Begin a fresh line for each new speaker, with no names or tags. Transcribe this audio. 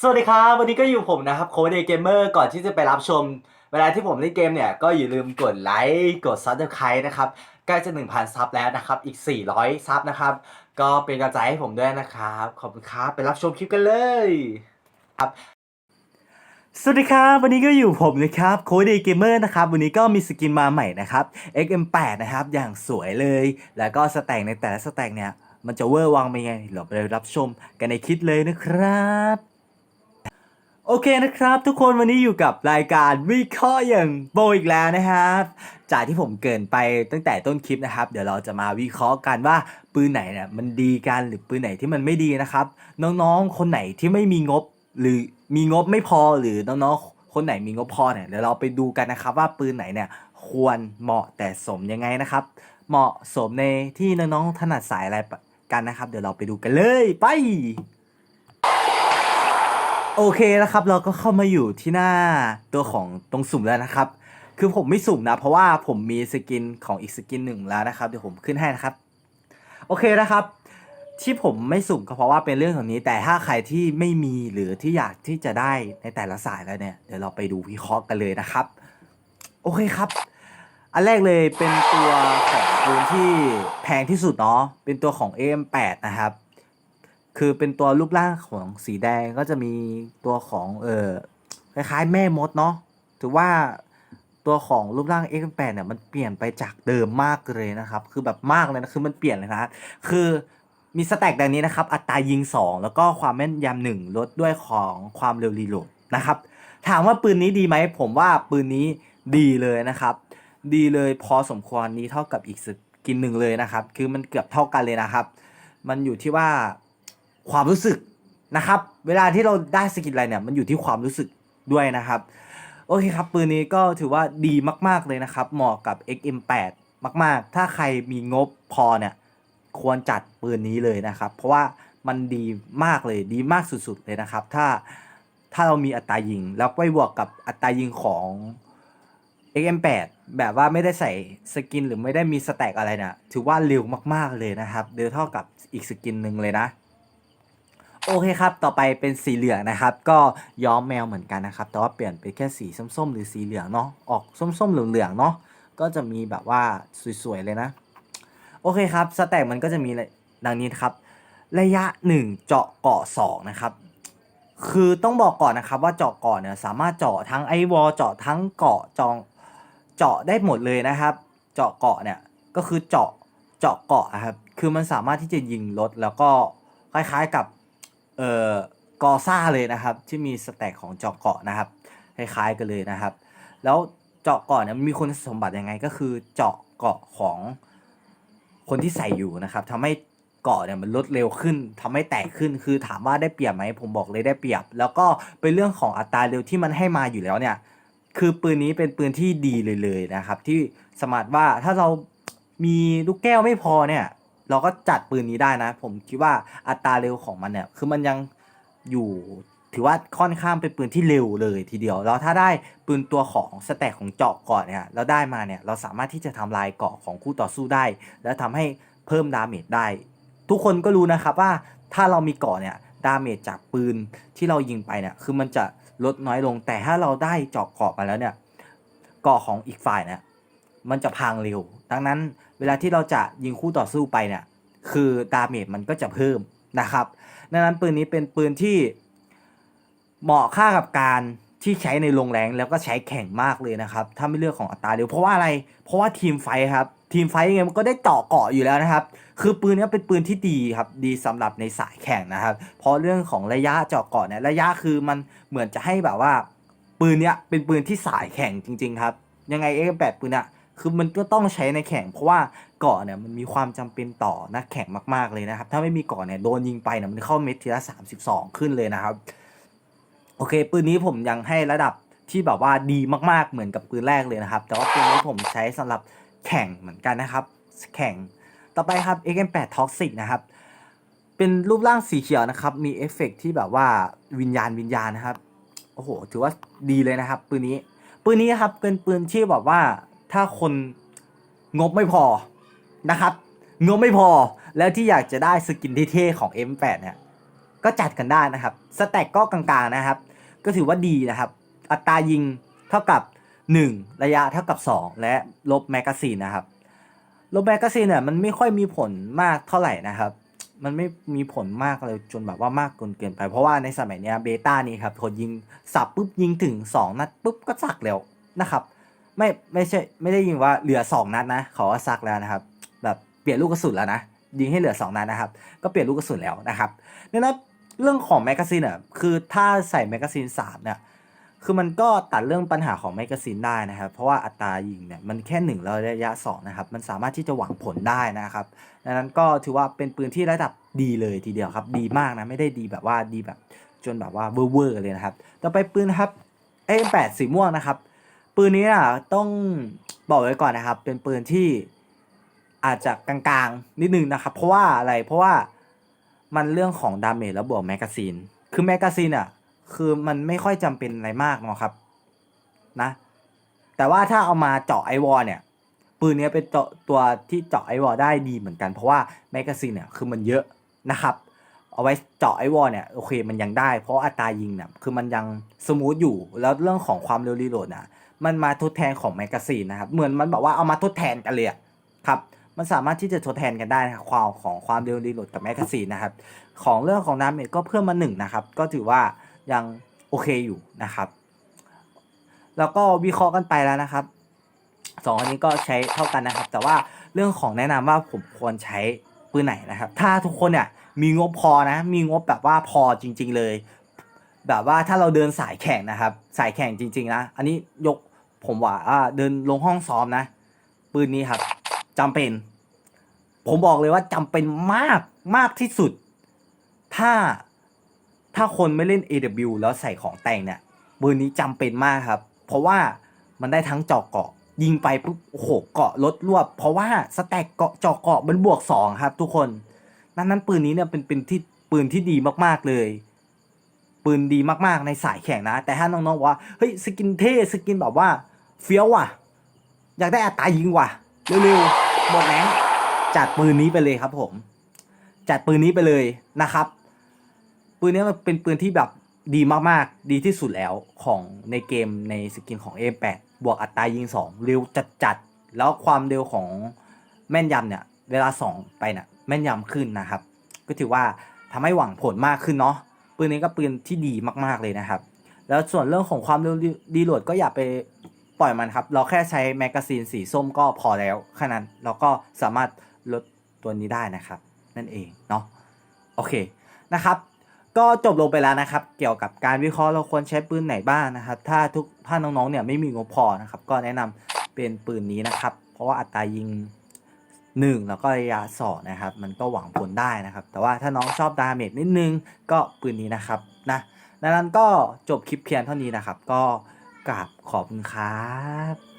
สวัสดีครับ วันนี้ก็อยู่ผมนะครับโค้ดเดย์เกมเมอร์ก่อนที่จะไปรับชม เวลาที่ผมเล่นเกมเนี่ย ก็อย่าลืมกดไลค์กดซับสไครต์นะครับ ใกล้จะ 1,000 ซับแล้วนะครับ อีก 400 ซับนะครับ ก็เป็นกำลังใจให้ผมด้วยนะครับ ขอบคุณครับ ไปรับชมคลิปกันเลยครับสวัสดีครับ วันนี้ก็อยู่ผมนะครับโค้ดเดย์เกมเมอร์นะครับ วันนี้ก็มีสกินมาใหม่นะครับ XM8 นะครับ อย่างสวยเลย แล้วก็สแต็กในแต่ละสแต็กเนี่ยมันจะเวอร์วังไปนไงเราไปรับชมกันในคลิปเลยนะครับ โอเคนะครับ ทุกคนวันนี้อยู่กับรายการวิเคราะห์อย่างโบอีกแล้วนะครับจากที่ผมเกินไปตั้งแต่ต้นคลิปนะครับ เดี๋ยวเราจะมาวิเคราะห์กันว่าปืนไหนเนี่ยมันดีกันหรือปืนไหนที่มันไม่ดีนะครับ น้องๆคนไหนที่ไม่มีงบ หรือมีงบไม่พอหรือน้องๆคนไหนมีงบพอเนี่ยเดี๋ยวเราไปดูกันนะครับ ว่าปืนไหนเนี่ยควรเหมาะแต่สมยังไงนะครับ เหมาะสมในที่น้องๆถนัดสายอะไรกันนะครับ เดี๋ยวเราไปดูกันเลยไป โอเคนะครับเราก็เข้ามาอยู่ที่หน้าตัวของตรงสุ่มแล้วนะครับ คือผมไม่สุ่มนะ เพราะว่าผมมีสกินของอีกสกินหนึ่งแล้วนะครับเดี๋ยวผมขึ้นให้นะครับ โอเคนะครับ ที่ผมไม่สุ่มก็เพราะว่าเป็นเรื่องของนี้ แต่ถ้าใครที่ไม่มีหรือที่อยากที่จะได้ในแต่ละสายแล้วเนี่ยเดี๋ยวเราไปดูวิเคราะห์กันเลยนะครับ โอเคครับ อันแรกเลยเป็นตัวของปืนที่แพงที่สุดเนาะเป็นตัวของ AM8 นะครับ คือเป็นตัวรูปร่างของสีแดงก็จะมีตัวของเออคล้ายๆ แม่มดเนาะถือว่าตัวของรูปร่าง X8 เนี่ยมันเปลี่ยนไปจากเดิมมากเลยนะครับ คือแบบมากเลยนะคือมันเปลี่ยนเลยนะคือมีสแต็กดังนี้นะครับ อัตรายิง 2 แล้วก็ความแม่นยำหนึ่งลดด้วยของความเร็วรีโหลดนะครับ ถามว่าปืนนี้ดีไหม ผมว่าปืนนี้ดีเลยนะครับ ดีเลยพอสมควรนี้เท่ากับอีกสกินหนึ่งเลยนะครับ คือมันเกือบเท่ากันเลยนะครับ มันอยู่ที่ว่า ความรู้สึกนะครับ เวลาที่เราได้สกินอะไรเนี่ยมันอยู่ที่ความรู้สึกด้วยนะครับ โอเคครับ ปืนนี้ก็ถือว่าดีมาก ๆเลยนะครับ เหมาะกับ XM8 มาก ๆ ถ้าใครมีงบพอเนี่ยควรจัดปืนนี้เลยนะครับ เพราะว่ามันดีมากเลยดีมากสุดๆเลยนะครับ ถ้าถ้าเรามีอัตรายิง แล้วไปบวกกับอัตรายิงของ XM8 แบบว่าไม่ได้ใส่สกินหรือไม่ได้มีสแต็กอะไรเนี่ยถือว่าเร็วมากๆเลยนะครับเร็วเท่ากับอีกสกินหนึ่งเลยนะ โอเคครับ ต่อไปเป็นสีเหลืองนะครับ ก็ย้อมแมวเหมือนกันนะครับ แต่ว่าเปลี่ยนไปแค่สีส้มๆ หรือสีเหลืองเนาะ ออกส้มๆ เหลืองๆ เนาะ ก็จะมีแบบว่าสวยๆ เลยนะ โอเคครับ สแต็กมันก็จะมีดังนี้นะครับ ระยะ 1 เจาะเกาะ2นะครับ คือต้องบอกก่อนนะครับว่าเจาะเกาะเนี่ยสามารถเจาะทั้งไอวอลเจาะทั้งเกาะจองเจาะได้หมดเลยนะครับ เจาะเกาะเนี่ยก็คือเจาะเจาะเกาะครับ คือมันสามารถที่จะยิงรถแล้วก็คล้ายๆกับ เอ่อกอซ่าเลยนะครับ ที่มีสแต็กของเจาะเกาะนะครับคล้ายๆกันเลยนะครับ แล้วเจาะเกาะเนี่ยมันมีคุณสมบัติยังไงก็คือเจาะเกาะของคนที่ใส่อยู่นะครับทำให้เกาะเนี่ยมันลดเร็วขึ้นทำให้แตกขึ้นคือถามว่าได้เปรียบไหมผมบอกเลยได้เปรียบ แล้วก็เป็นเรื่องของอัตราเร็วที่มันให้มาอยู่แล้วเนี่ย คือปืนนี้เป็นปืนที่ดีเลยเลยนะครับ ที่สมารถว่าถ้าเรามีลูกแก้วไม่พอเนี่ย เราก็จัดปืนนี้ได้นะ ผมคิดว่าอัตราเร็วของมันเนี่ยคือมันยังอยู่ถือว่าค่อนข้างเป็นปืนที่เร็วเลยทีเดียว แล้วถ้าได้ปืนตัวของสแต็กของเจาะเกาะเนี่ยเราได้มาเนี่ยเราสามารถที่จะทำลายเกาะของคู่ต่อสู้ได้ แล้วทำให้เพิ่มดาเมจได้ ทุกคนก็รู้นะครับว่าถ้าเรามีเกาะเนี่ยดาเมจจากปืนที่เรายิงไปเนี่ยคือมันจะลดน้อยลง แต่ถ้าเราได้เจาะเกาะมาแล้วเนี่ยเกาะของอีกฝ่ายเนี่ยมันจะพังเร็ว ดังนั้น เวลาที่เราจะยิงคู่ต่อสู้ไปเนี่ยคือดาเมจมันก็จะเพิ่มนะครับดังนั้นปืนนี้เป็นปืนที่เหมาะค่ากับการที่ใช้ในโรงแรงแล้วก็ใช้แข่งมากเลยนะครับ ถ้าไม่เลือกของอัตราเร็วเพราะว่าอะไร เพราะว่าทีมไฟครับ ทีมไฟยังไงมันก็ได้เจาะเกาะอยู่แล้วนะครับ คือปืนนี้เป็นปืนที่ดีครับ ดีสำหรับในสายแข่งนะครับ เพราะเรื่องของระยะเจาะเกาะเนี่ยระยะคือมันเหมือนจะให้แบบว่า ปืนเนี้ยเป็นปืนที่สายแข่งจริง ๆ ครับ ยังไง X8 ปืนอะ คือมันก็ต้องใช้ในแข่ง เพราะว่าเกาะเนี่ยมันมีความจำเป็นต่อนักแข่งมาก ๆเลยนะครับ ถ้าไม่มีเกาะเนี่ยโดนยิงไปเนี่ยมันเข้าเม็ดทีละ 32 ขึ้นเลยนะครับ โอเค ปืนนี้ผมยังให้ระดับที่แบบว่าดีมากๆเหมือนกับปืนแรกเลยนะครับ แต่ว่าปืนนี้ผมใช้สำหรับแข่งเหมือนกันนะครับ แข่งต่อไปครับ XM8 Toxic นะครับเป็นรูปร่างสีเขียวนะครับ มีเอฟเฟกต์ที่แบบว่าวิญญาณวิญญาณนะครับโอ้โหถือว่าดีเลยนะครับ ปืนนี้ปืนนี้ครับเป็นปืนที่แบบว่า ถ้าคนงบไม่พอนะครับงบไม่พอแล้วที่อยากจะได้สกินเท่ๆของ M8 เนี่ยก็จัดกันได้นะครับสแต็กก็กลางๆนะครับ ก็ถือว่าดีนะครับ อัตรายิงเท่ากับ 1 ระยะเท่ากับ 2 และลบแมกกาซีนนะครับ ลบแมกกาซีนเนี่ยมันไม่ค่อยมีผลมากเท่าไหร่นะครับ มันไม่มีผลมากเลยจนแบบว่ามากเกินเกินไป เพราะว่าในสมัยเนี้ยเบต้านี้ครับคนยิงสับปุ๊บยิงถึง 2 นัดปุ๊บก็สักแล้วนะครับ ไม่ไม่ใช่ไม่ได้ยิงว่าเหลือ2นัดนะเขาว่าซักแล้วนะครับ แบบเปลี่ยนลูกกระสุนแล้วนะยิงให้เหลือ2นัดนะครับ ก็เปลี่ยนลูกกระสุนแล้วนะครับดังนั้นเรื่องของแมกกาซีนอะคือถ้าใส่แมกกาซีน3เนี่ยคือมันก็ตัดเรื่องปัญหาของแมกกาซีนได้นะครับ เพราะว่าอัตรายิงเนี่ยมันแค่หนึ่งแล้วระยะสองนะครับ มันสามารถที่จะหวังผลได้นะครับ ดังนั้นก็ถือว่าเป็นปืนที่ระดับดีเลยทีเดียวครับ ดีมากนะไม่ได้ดีแบบว่าดีแบบจนแบบว่าเวอร์เลยนะครับ ต่อไปปืนครับ M8 สีม่วงนะครับ ปืนนี้อะต้องบอกไว้ก่อนนะครับ เป็นปืนที่อาจจะกลางๆ นิดนึงนะครับ เพราะว่าอะไรเพราะว่ามันเรื่องของดาเมจแล้วบวกแมกกาซีน คือแมกกาซีนอะคือมันไม่ค่อยจำเป็นอะไรมากเนาะครับนะ แต่ว่าถ้าเอามาเจาะไอวอลเนี่ย ปืนนี้เป็นตัวตัวที่เจาะไอวอลได้ดีเหมือนกัน เพราะว่าแมกกาซีนเนี่ยคือมันเยอะนะครับ เอาไว้เจาะไอวอลเนี่ยโอเคมันยังได้ เพราะอัตรายิงเนี่ยคือมันยังสมูทอยู่แล้วเรื่องของความเร็วรีโหลดนะ มันมาทดแทนของแมกกาซีนนะครับ เหมือนมันบอกว่าเอามาทดแทนกันเลยครับ มันสามารถที่จะทดแทนกันได้นะครับความของความเร็วรีโหลดกับแมกกาซีนนะครับ ของเรื่องของดาเมก็เพิ่มมาหนึ่งนะครับ ก็ถือว่ายังโอเคอยู่นะครับ แล้วก็วิเคราะห์กันไปแล้วนะครับสองอันนี้ก็ใช้เท่ากันนะครับ แต่ว่าเรื่องของแนะนำว่าผมควรใช้ปืนไหนนะครับ ถ้าทุกคนเนี่ยมีงบพอนะ มีงบแบบว่าพอจริง ๆเลย แบบว่าถ้าเราเดินสายแข่งนะครับ สายแข่งจริง ๆ นะ อันนี้ยก ผมว่าอ่าเดินลงห้องซ้อมนะ ปืนนี้ครับจำเป็น ผมบอกเลยว่าจำเป็นมากมากที่สุด ถ้าถ้าคนไม่เล่น AW แล้วใส่ของแต่งเนี่ยปืนนี้จำเป็นมากครับ เพราะว่ามันได้ทั้งเจาะเกาะ ยิงไปปุ๊บโอ้โหเกาะลดรวบ เพราะว่าสแต็กเกาะเจาะเกาะมันบวกสองครับ ทุกคนนั้นนั้นปืนนี้เนี่ยเป็นเป็นที่ปืนที่ดีมากๆเลย ปืนดีมากๆในสายแข่งนะ แต่ถ้าน้องๆว่าเฮ้ยสกินเท่สกินแบบว่า เฟี้ยวว่ะ อยากได้อัตรายิงว่ะเร็วๆหมดแรงจัดปืนนี้ไปเลยครับผม จัดปืนนี้ไปเลยนะครับ ปืนนี้มันเป็นปืนที่แบบดีมากๆ ดีที่สุดแล้วของในเกมในสกินของ A8 บวกอัตรายิง 2 เร็วจัดๆ แล้วความเร็วของแม่นยำเนี่ย เวลาสองไปเนี่ยแม่นยำขึ้นนะครับ ก็ถือว่าทำให้หวังผลมากขึ้นเนาะปืนนี้ก็ปืนที่ดีมากๆเลยนะครับ แล้วส่วนเรื่องของความเร็วดีโหลดก็อย่าไป ปล่อยมันครับ เราแค่ใช้แมกกาซีนสีส้มก็พอแล้วแค่นั้นเราก็สามารถลดตัวนี้ได้นะครับ นั่นเองเนาะโอเคนะครับ ก็จบลงไปแล้วนะครับ เกี่ยวกับการวิเคราะห์เราควรใช้ปืนไหนบ้างนะครับ ถ้าทุกถ้าน้องๆเนี่ยไม่มีงบพอนะครับ ก็แนะนำเป็นปืนนี้นะครับ เพราะว่าอัตรายิงหนึ่งแล้วก็ระยะสองนะครับ มันก็หวังผลได้นะครับ แต่ว่าถ้าน้องชอบดาเมจนิดนึงก็ปืนนี้นะครับนะดังนั้นก็จบคลิปเพียงเท่านี้นะครับ ก็ กราบขอบคุณครับ